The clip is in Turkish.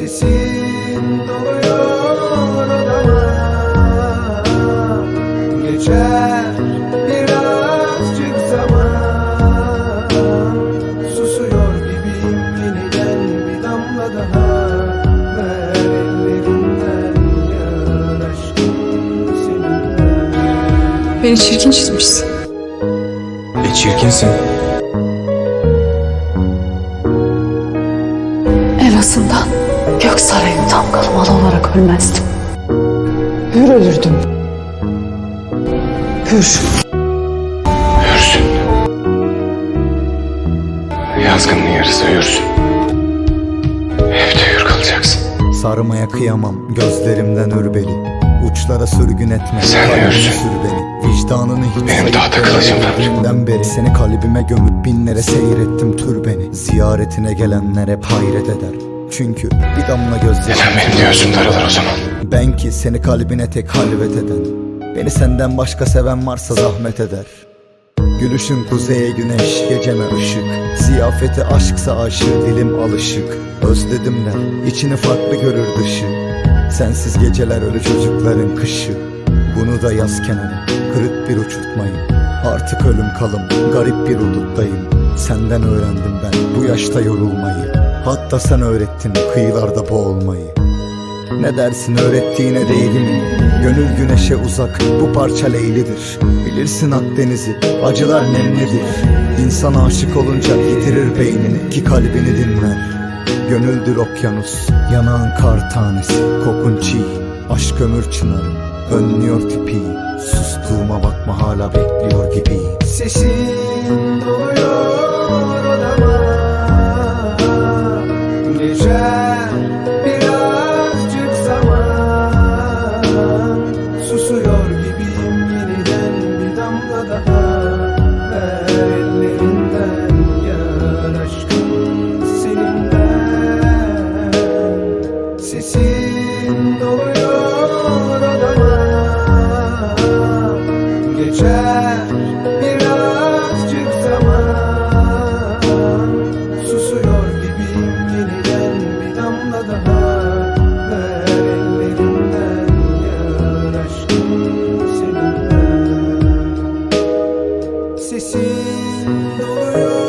Sesin doluyor odama Geçer birazcık zaman. Susuyor gibiyim yeniden bir damla daha Ver ellerinden yar aşkım seninle. Beni çirkin çizmişsin. E çirkinsin. En azından gök sarayını damgalamalı olarak ölmezdim. Hür ölürdüm. Hür. Hürsün. Yazgının yarısı hürsün. Hep de hür kalacaksın. Sarmaya kıyamam gözlerimden ürbeli Uçlara sürgün etme Sen diyorsun. sür beni Vicdanını hiç Benim tahta sayıp kılıcım var. beri Seni kalbime gömüp binlere seyrettim tür beni Ziyaretine gelenler hep hayret eder Çünkü bir damla gözyaşı Neden benim de gözüm daralır o zaman? Ben ki seni kalbine tek halvet eden Beni senden başka seven varsa zahmet eder. Gülüşün kuzeye güneş, geceme ışık. Ziyafeti aşksa aşık, dilim alışık. Özledim der, içini farklı görür dışı. Sensiz geceler ölü çocukların kışı. Bunu da yaz kenara, kırık bir uçurtmayım. Artık ölüm kalım, garip bir hudutdayım Senden öğrendim ben bu yaşta yorulmayı Hatta sen öğrettin kıyılarda boğulmayı. Ne dersin öğrettiğine değdi mi? Gönül güneşe uzak bu parça leylidir. Bilirsin Akdeniz'i acılar nemlidir. İnsan aşık olunca yitirir beynini ki kalbini dinler. Gönüldür okyanus yanağın kar tanesi kokun çiğ. Aşk ömür çınarı önlüyor tipi. Sustuğuma bakma hala bekliyor gibi Sesin doluyor odama Geçer birazcık zaman. Susuyor gibiyim yeniden bir damla daha Ver ellerimden yağar aşkım seninle. Sesin doluyor